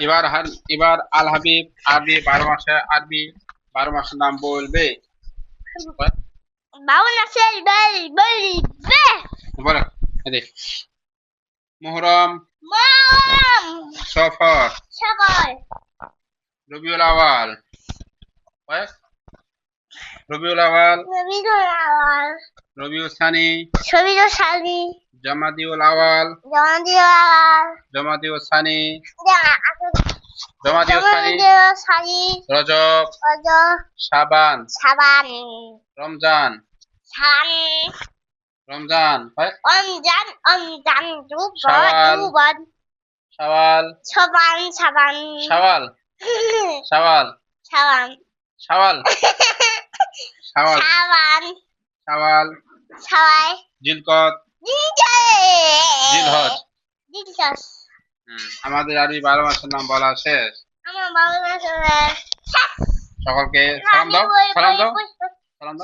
এবার এবার আল হাবিব আরবি বারো মাসে আরবি বারো মাসের নাম বলবে। বেল। এদিক সফর। রবিউল আওয়াল রবিউল আওয়াল রবীন্দ্র আওয়াল রবিউল সানি। রবীন্দ্র সালি জামাদিউল আওয়াল। জয়ন্তীয় আওয়াল। জামাদিউল সানি। জামাদিউল সানি। রজব। অজ শাবান সাবান। রমজান। সান। রমজান? অঞ্জান অঞ্জান দুবন শাওয়াল। দুবন শাওয়াল ছবান সাবান শাওয়াল শাওয়াল সাবান। শাওয়াল শাওয়াল শাওয়াল জিলকত। জিলহজ। জিলহজ। আমাদের আরবি বারো মাসের নাম বলা শেষ। সকলকে সালাম দাও সালাম দাও সালাম